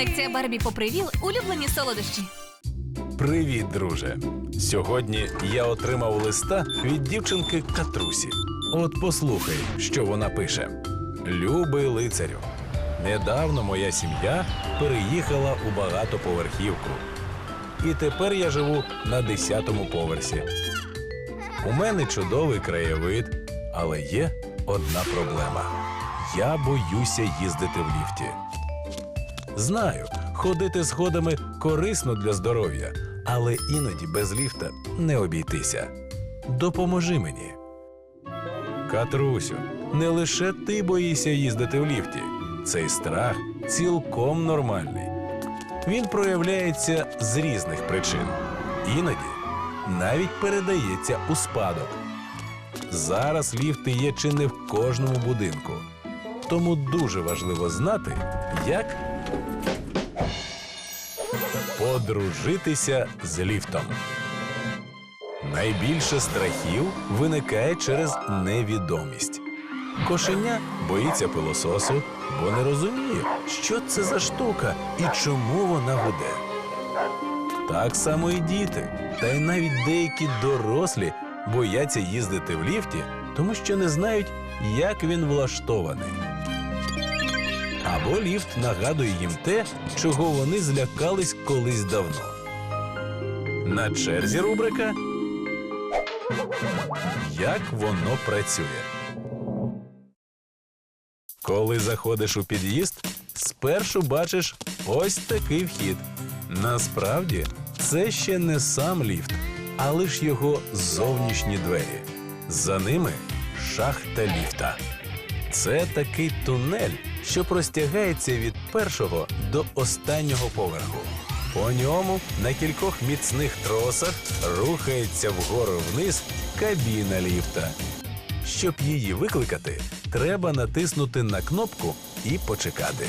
Колекція Барбі попривіл улюблені солодощі. Привіт, друже. Сьогодні я отримав листа від дівчинки Катрусі. От послухай, що вона пише: Любий лицарю, недавно моя сім'я переїхала у багатоповерхівку. І тепер я живу на 10-му поверсі. У мене чудовий краєвид, але є одна проблема: я боюся їздити в ліфті. Знаю, ходити сходами корисно для здоров'я, але іноді без ліфта не обійтися. Допоможи мені. Катрусю, не лише ти боїшся їздити в ліфті. Цей страх цілком нормальний. Він проявляється з різних причин. Іноді навіть передається у спадок. Зараз ліфти є чи не в кожному будинку. Тому дуже важливо знати, як Подружитися з ліфтом. Найбільше страхів виникає через невідомість. Кошеня боїться пилососу, бо не розуміє, що це за штука і чому вона гуде. Так само і діти, та й навіть деякі дорослі бояться їздити в ліфті, тому що не знають, як він влаштований. Або ліфт нагадує їм те, чого вони злякались колись давно. На черзі рубрика Як воно працює. Коли заходиш у під'їзд, спершу бачиш ось такий вхід. Насправді, це ще не сам ліфт, а лиш його зовнішні двері. За ними шахта ліфта. Це такий тунель, що простягається від першого до останнього поверху. По ньому на кількох міцних тросах рухається вгору вниз кабіна ліфта. Щоб її викликати, треба натиснути на кнопку і почекати.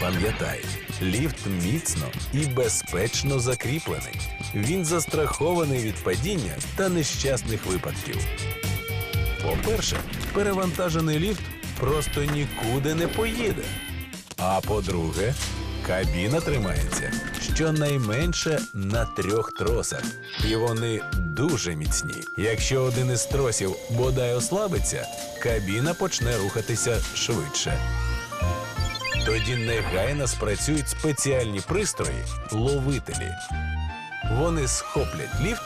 Пам'ятай, ліфт міцно і безпечно закріплений. Він застрахований від падіння та нещасних випадків. По-перше, перевантажений ліфт просто нікуди не поїде. А по-друге, кабіна тримається щонайменше на трьох тросах, і вони дуже міцні. Якщо один із тросів бодай ослабиться, кабіна почне рухатися швидше. Тоді негайно спрацюють спеціальні пристрої ловителі. Вони схоплять ліфт,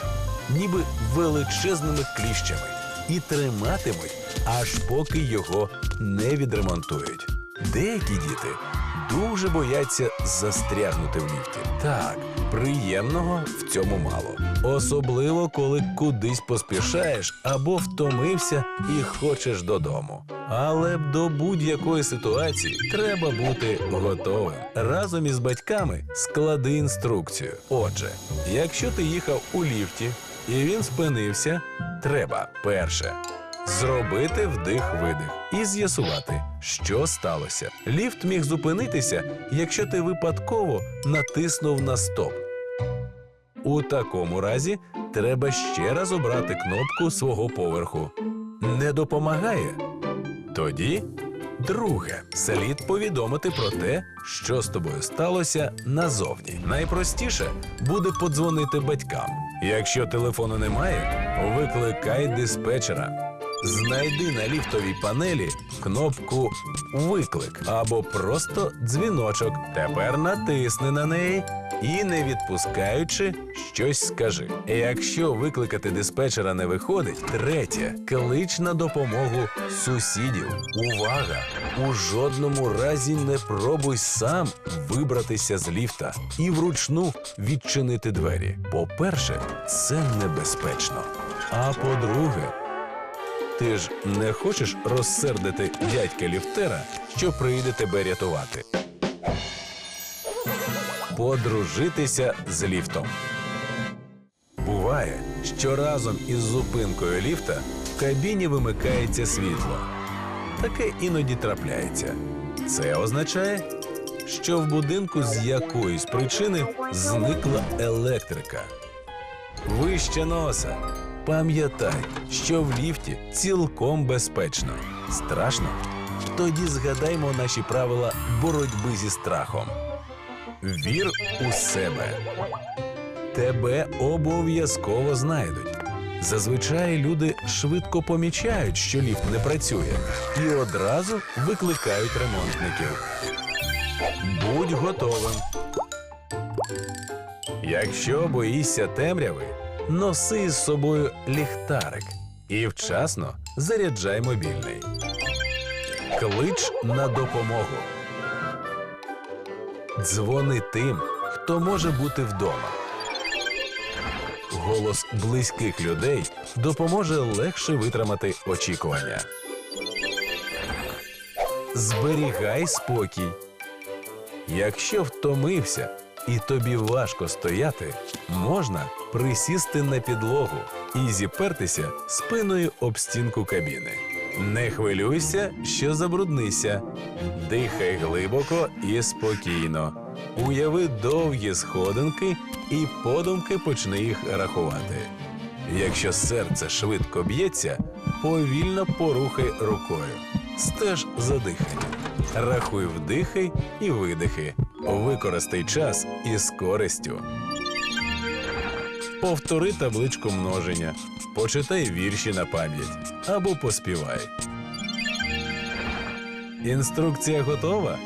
ніби величезними кліщами, і триматимуть, аж поки його не відремонтують. Деякі діти дуже бояться застрягнути в ліфті. Так, приємного в цьому мало. Особливо, коли кудись поспішаєш або втомився і хочеш додому. Але до будь-якої ситуації треба бути готовим. Разом із батьками склади інструкцію. Отже, якщо ти їхав у ліфті і він спинився, треба перше зробити вдих-видих і з'ясувати, що сталося. Ліфт міг зупинитися, якщо ти випадково натиснув на стоп. У такому разі треба ще раз обрати кнопку свого поверху. Не допомагає? Тоді друге, слід повідомити про те, що з тобою сталося назовні. Найпростіше буде подзвонити батькам. Якщо телефону немає, викликай диспетчера. Знайди на ліфтовій панелі кнопку Виклик або просто дзвіночок. Тепер натисни на неї і, не відпускаючи, щось скажи. Якщо викликати диспетчера не виходить, третє клич на допомогу сусідів. Увага! У жодному разі не пробуй сам вибратися з ліфта і вручну відчинити двері. По-перше, це небезпечно. А по-друге, ти ж не хочеш розсердити дядька ліфтера, що прийде тебе рятувати. Подружитися з ліфтом. Буває, що разом із зупинкою ліфта в кабіні вимикається світло. Таке іноді трапляється. Це означає, що в будинку з якоїсь причини зникла електрика. Вище носа. Пам'ятай, що в ліфті цілком безпечно. Страшно? Тоді згадаймо наші правила боротьби зі страхом. Вір у себе. Тебе обов'язково знайдуть. Зазвичай люди швидко помічають, що ліфт не працює, і одразу викликають ремонтників. Будь готовим. Якщо боїшся темряви, носи з собою ліхтарик і вчасно заряджай мобільний. Клич на допомогу. Дзвони тим, хто може бути вдома. Голос близьких людей допоможе легше витримати очікування. Зберігай спокій. Якщо втомився і тобі важко стояти, можна присісти на підлогу і зіпертися спиною об стінку кабіни. Не хвилюйся, що забруднися. Дихай глибоко і спокійно. Уяви довгі сходинки і подумки почни їх рахувати. Якщо серце швидко б'ється, повільно порухай рукою. Стеж за диханням. Рахуй вдихи і видихи. Використай час із користю. Повтори табличку множення, почитай вірші на пам'ять або поспівай. Інструкція готова?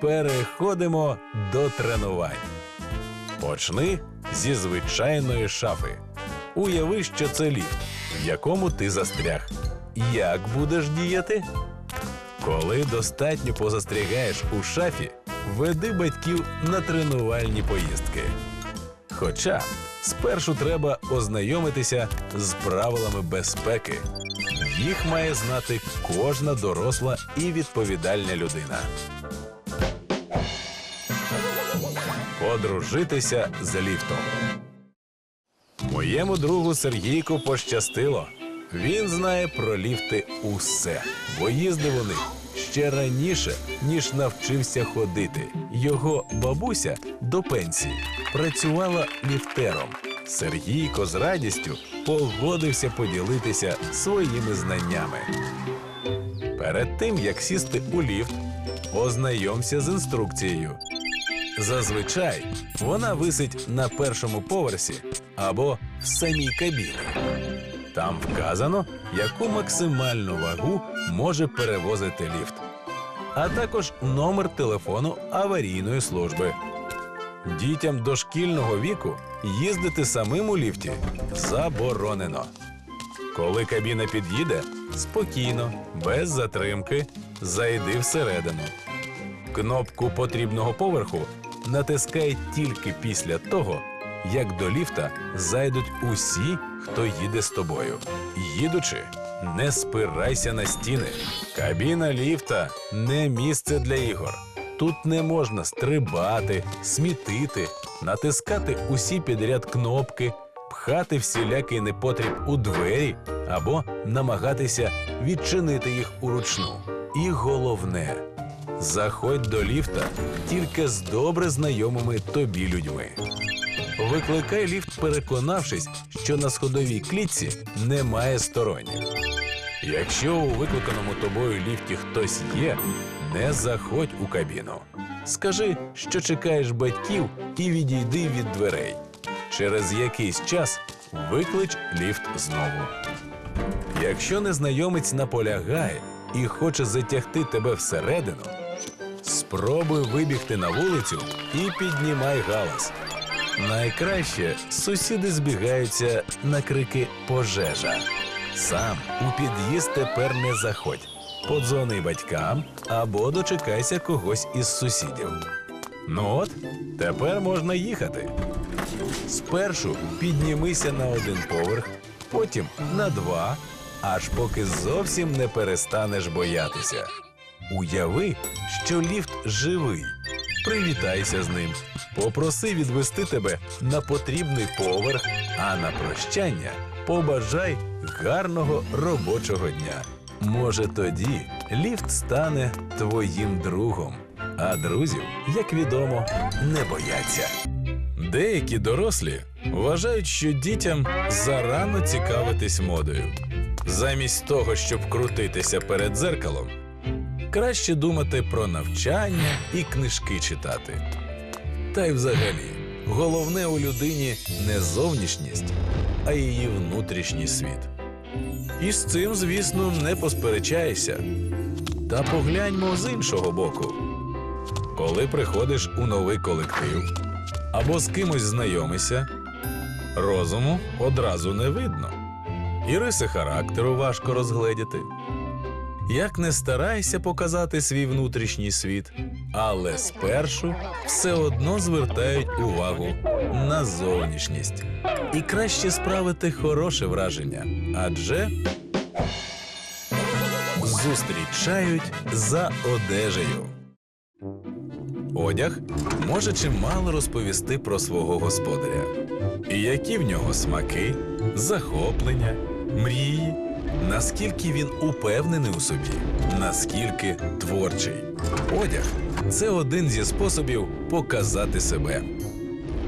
Переходимо до тренувань. Почни зі звичайної шафи. Уяви, що це ліфт, в якому ти застряг. Як будеш діяти? Коли достатньо позастрягаєш у шафі, веди батьків на тренувальні поїздки. Хоча спершу треба ознайомитися з правилами безпеки. Їх має знати кожна доросла і відповідальна людина. Подружитися з ліфтом. Моєму другу Сергійку пощастило. Він знає про ліфти усе, бо їздив у них ще раніше, ніж навчився ходити. Його бабуся до пенсії працювала ліфтером. Сергійко з радістю погодився поділитися своїми знаннями. Перед тим як сісти у ліфт, ознайомся з інструкцією. Зазвичай вона висить на першому поверсі або в самій кабіні. Там вказано, яку максимальну вагу може перевозити ліфт, а також номер телефону аварійної служби. Дітям дошкільного віку їздити самим у ліфті заборонено. Коли кабіна під'їде, спокійно, без затримки, зайди всередину. Кнопку потрібного поверху натискай тільки після того, як до ліфта зайдуть усі, хто їде з тобою. Їдучи, не спирайся на стіни. Кабіна ліфта не місце для ігор. Тут не можна стрибати, смітити, натискати усі підряд кнопки, пхати всілякий непотріб у двері або намагатися відчинити їх уручну. І головне, заходь до ліфта тільки з добре знайомими тобі людьми. Викликай ліфт, переконавшись, що на сходовій клітці немає сторонніх. Якщо у викликаному тобою ліфті хтось є, не заходь у кабіну. Скажи, що чекаєш батьків і відійди від дверей. Через якийсь час виклич ліфт знову. Якщо незнайомець наполягає і хоче затягти тебе всередину, спробуй вибігти на вулицю і піднімай галас. Найкраще сусіди збігаються на крики пожежа. Сам у під'їзд тепер не заходь. Подзвони батькам або дочекайся когось із сусідів. Ну от, тепер можна їхати. Спершу піднімися на один поверх, потім на два, аж поки зовсім не перестанеш боятися. Уяви, що ліфт живий. Привітайся з ним. Попроси відвести тебе на потрібний поверх, а на прощання побажай гарного робочого дня. Може, тоді ліфт стане твоїм другом, а друзів, як відомо, не бояться. Деякі дорослі вважають, що дітям зарано цікавитись модою. Замість того, щоб крутитися перед дзеркалом, Краще думати про навчання і книжки читати. Та й взагалі, головне у людині не зовнішність, а її внутрішній світ. І з цим, звісно, не посперечаєшся. Та погляньмо з іншого боку. Коли приходиш у новий колектив або з кимось знайомишся, розуму одразу не видно, і риси характеру важко розгледіти. Як не старайся показати свій внутрішній світ, але спершу все одно звертають увагу на зовнішність. І краще справити хороше враження, адже зустрічають за одежею. Одяг може чимало розповісти про свого господаря, і які в нього смаки, захоплення, мрії, наскільки він упевнений у собі, наскільки творчий. Одяг це один зі способів показати себе.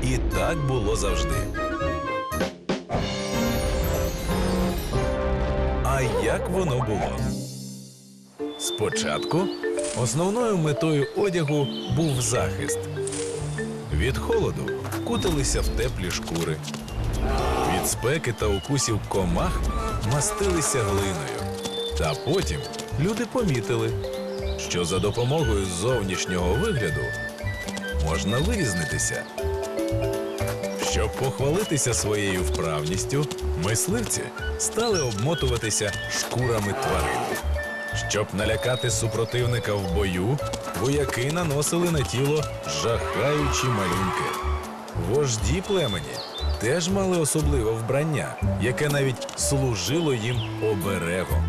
І так було завжди. А як воно було? Спочатку основною метою одягу був захист. Від холоду куталися в теплі шкури, від спеки та укусів комах мастилися глиною. Та потім люди помітили, що за допомогою зовнішнього вигляду можна вирізнитися. Щоб похвалитися своєю вправністю, мисливці стали обмотуватися шкурами тварин. Щоб налякати супротивника в бою, вояки наносили на тіло жахаючі малюнки. Вожді племені теж мали особливе вбрання, яке навіть служило їм оберегом.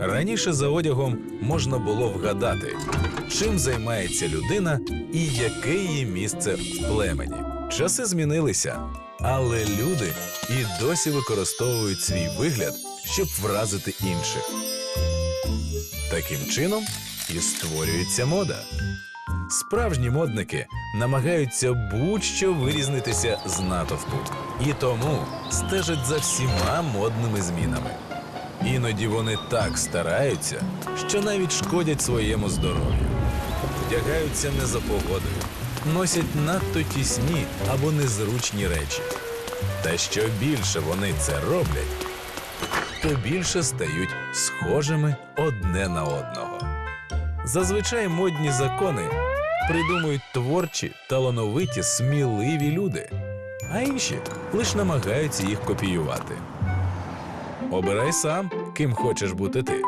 Раніше за одягом можна було вгадати, чим займається людина і яке її місце в племені. Часи змінилися, але люди і досі використовують свій вигляд, щоб вразити інших. Таким чином і створюється мода. Справжні модники намагаються будь-що вирізнитися з натовпу, і тому стежать за всіма модними змінами. Іноді вони так стараються, що навіть шкодять своєму здоров'ю, вдягаються не за погодою, носять надто тісні або незручні речі. Та що більше вони це роблять, то більше стають схожими одне на одного. Зазвичай модні закони придумують творчі, талановиті, сміливі люди, а інші лише намагаються їх копіювати. Обирай сам, ким хочеш бути ти.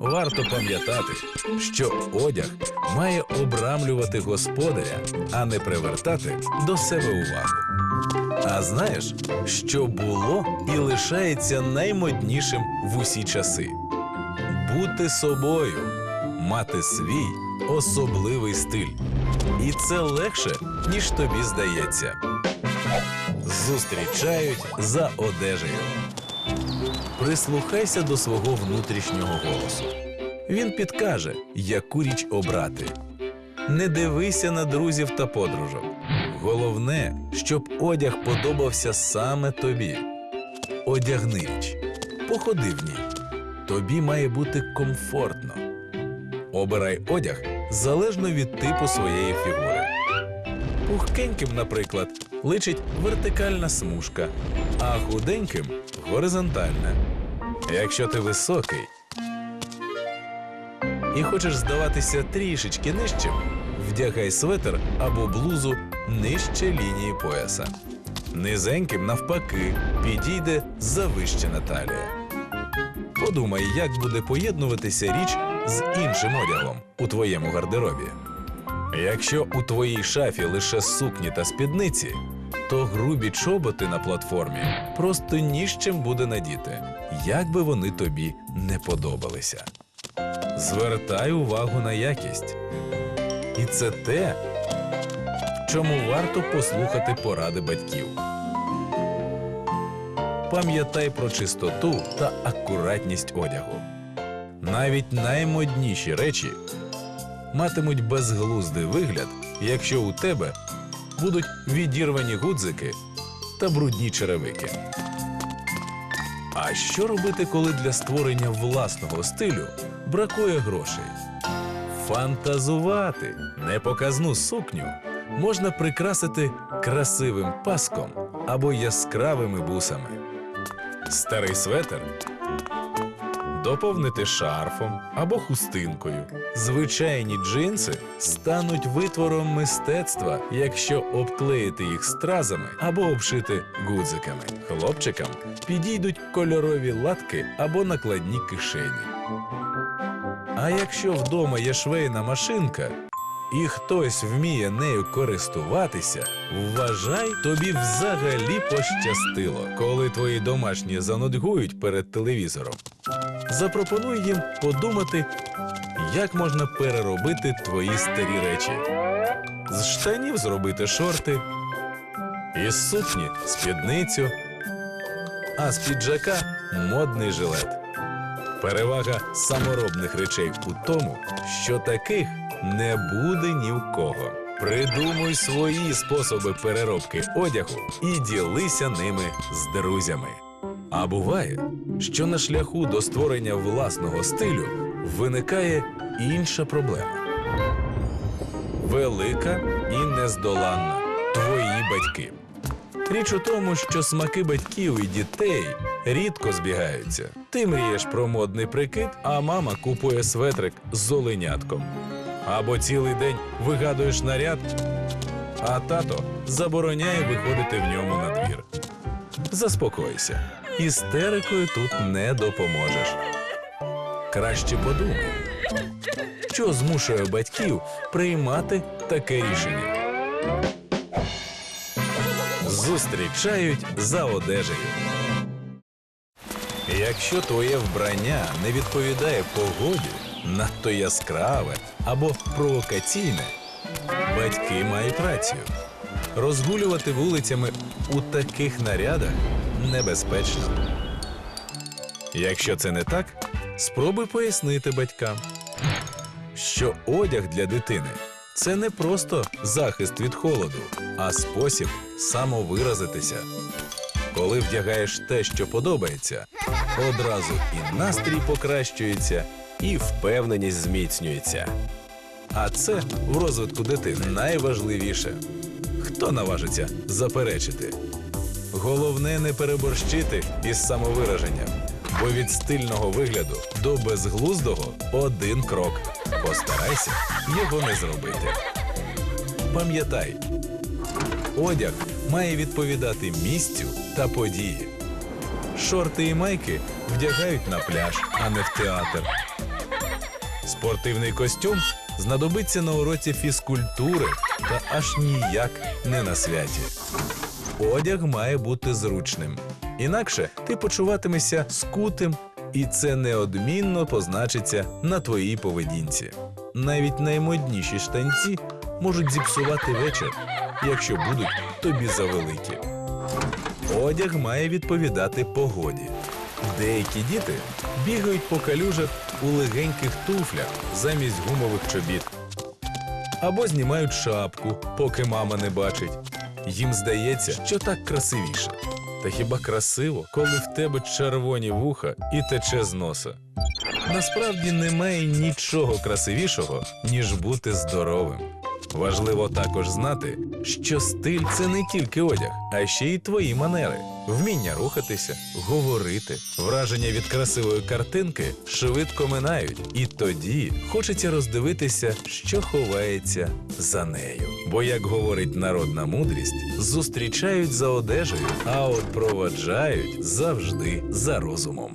Варто пам'ятати, що одяг має обрамлювати господаря, а не привертати до себе увагу. А знаєш, що було і лишається наймоднішим в усі часи? Бути собою, мати свій особливий стиль. І це легше, ніж тобі здається. Зустрічають за одежею. Прислухайся до свого внутрішнього голосу. Він підкаже, яку річ обрати. Не дивися на друзів та подружок. Головне, щоб одяг подобався саме тобі. Одягни річ, походи в ній. Тобі має бути комфортно. Обирай одяг залежно від типу своєї фігури. Пухкеньким, наприклад, личить вертикальна смужка, а худеньким горизонтальна. Якщо ти високий і хочеш здаватися трішечки нижчим, вдягай светр або блузу нижче лінії пояса. Низеньким, навпаки, підійде завищена талія. Подумай, як буде поєднуватися річ з іншим одягом у твоєму гардеробі. Якщо у твоїй шафі лише сукні та спідниці, то грубі чоботи на платформі просто ні з чим буде надіти, як би вони тобі не подобалися. Звертай увагу на якість. І це те, чому варто послухати поради батьків. Пам'ятай про чистоту та акуратність одягу. Навіть наймодніші речі матимуть безглуздий вигляд, якщо у тебе будуть відірвані гудзики та брудні черевики. А що робити, коли для створення власного стилю бракує грошей? Фантазувати непоказну сукню можна прикрасити красивим паском або яскравими бусами. Старий светр доповнити шарфом або хустинкою. Звичайні джинси стануть витвором мистецтва, якщо обклеїти їх стразами або обшити гудзиками. Хлопчикам підійдуть кольорові латки або накладні кишені. А якщо вдома є швейна машинка, і хтось вміє нею користуватися, вважай, тобі взагалі пощастило, коли твої домашні занудьгують перед телевізором. Запропонуй їм подумати, як можна переробити твої старі речі. З штанів зробити шорти, із сукні спідницю, а з піджака модний жилет. Перевага саморобних речей у тому, що таких не буде ні в кого. Придумуй свої способи переробки одягу і ділися ними з друзями. А буває, що на шляху до створення власного стилю виникає інша проблема. Велика і нездоланна твої батьки. Річ у тому, що смаки батьків і дітей рідко збігаються. Ти мрієш про модний прикид, а мама купує светрик з оленятком. Або цілий день вигадуєш наряд, а тато забороняє виходити в ньому на двір. Заспокойся, істерикою тут не допоможеш. Краще подумай, що змушує батьків приймати таке рішення. Зустрічають за одежею. Якщо твоє вбрання не відповідає погоді, надто яскраве або провокаційне, батьки мають рацію. Розгулювати вулицями у таких нарядах небезпечно. Якщо це не так, спробуй пояснити батькам, що одяг для дитини це не просто захист від холоду, а спосіб самовиразитися. Коли вдягаєш те, що подобається, одразу і настрій покращується, і впевненість зміцнюється. А це в розвитку дитини найважливіше. Хто наважиться заперечити? Головне не переборщити із самовираженням, бо від стильного вигляду до безглуздого один крок. Постарайся його не зробити. Пам'ятай, одяг має відповідати місцю та події. Шорти і майки вдягають на пляж, а не в театр. Спортивний костюм знадобиться на уроці фізкультури та аж ніяк не на святі. Одяг має бути зручним. Інакше ти почуватимешся скутим, і це неодмінно позначиться на твоїй поведінці. Навіть наймодніші штанці можуть зіпсувати вечір, якщо будуть тобі завеликі. Одяг має відповідати погоді. Деякі діти бігають по калюжах у легеньких туфлях замість гумових чобіт. Або знімають шапку, поки мама не бачить. Їм здається, що так красивіше. Та хіба красиво, коли в тебе червоні вуха і тече з носа? Насправді немає нічого красивішого, ніж бути здоровим. Важливо також знати, що стиль це не тільки одяг, а ще й твої манери, вміння рухатися, говорити. Враження від красивої картинки швидко минають, і тоді хочеться роздивитися, що ховається за нею. Бо, як говорить народна мудрість, зустрічають за одежею, а от проваджають завжди за розумом.